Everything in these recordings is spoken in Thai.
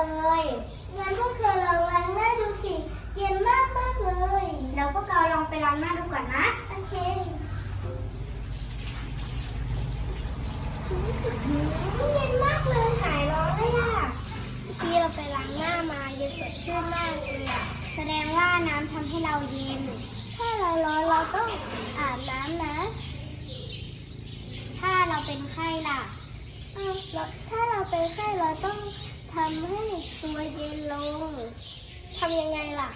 งั้นพวกเธอลองล้างหน้าดูสิ เย็นมากมากๆเลย แล้วพวกเราลองไปล้างหน้าดูก่อนนะ โอเคเย็นมากเลยหายร้อนเลยอะที่เราไปล้างหน้ามาเย็นสดชื่นมากเลยอะแสดงว่าน้ำทำให้เราเย็น ถ้าเราร้อนเราต้องอาบน้ำนะ ถ้าเราเป็นไข้ล่ะ ถ้าเราเป็นไข้เราต้อง ทำให้ตัวเย็นลงทำยังไงล่ะ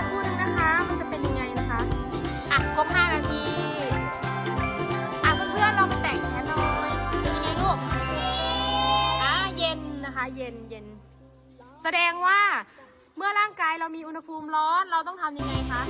สักครู่หนึงนะคะ มันจะเป็นยังไงนะคะ อะครบ5นาที อะเพื่อนๆลองไปแต่งแขนหน่อย เป็นยังไงลูก อะเย็นนะคะ เย็นเย็น แสดงว่าเมื่อร่างกายเรามีอุณหภูมิร้อนเราต้องทำยังไงคะ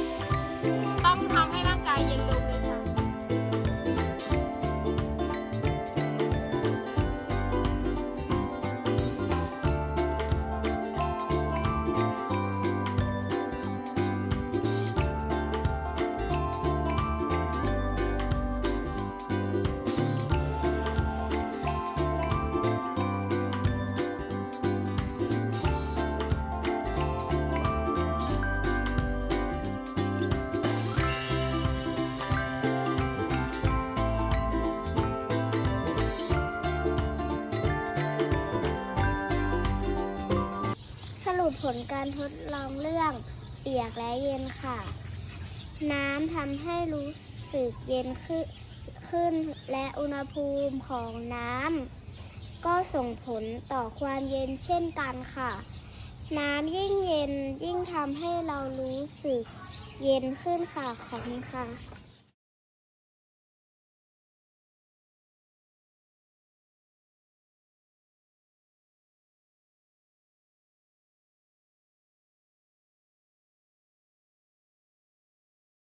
ผลการทดลองเรื่องเปียกและเย็นค่ะ น้ำทำให้รู้สึกเย็นขึ้นขึ้นและอุณหภูมิของน้ำก็ส่งผลต่อความเย็นเช่นกันค่ะ น้ำยิ่งเย็นยิ่งทำให้เรารู้สึกเย็นขึ้นค่ะ ขอบคุณค่ะ